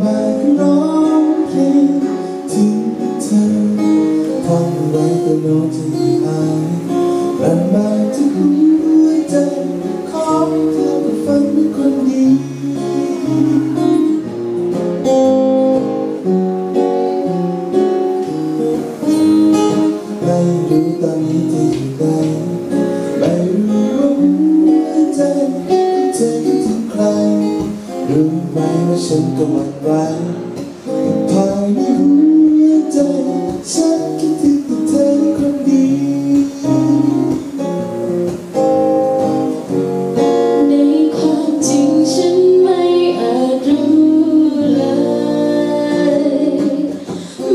ตื่น ฉันก็หวั่นไหวภายในหัวใจ ฉันคิดถึงแต่เธอคนเดียวในความจริงฉันไม่อาจรู้เลย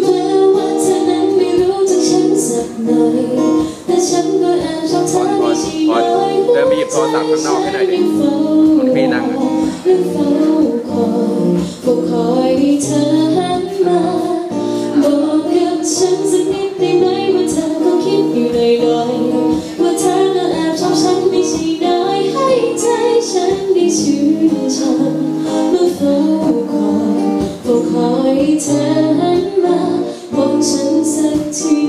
แม้ว่าเธอนั้นไม่รู้จักฉันสักหน่อย แต่ฉันก็แอบชอบเธอไม่ใช่น้อยเดินไปหยิบโทรศัพท์ข้างนอกให้หน่อยดิคนพี่นั่งอะ เธอหันนสัที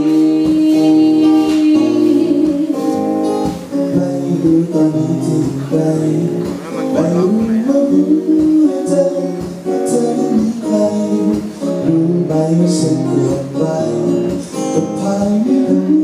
ไม่รู้ตอนนี้ถึงใคไม่รู้ว่าหัวใจเธอมีใครรู้ไหมว่าฉันเปลี่ไปแต่ภายในหัว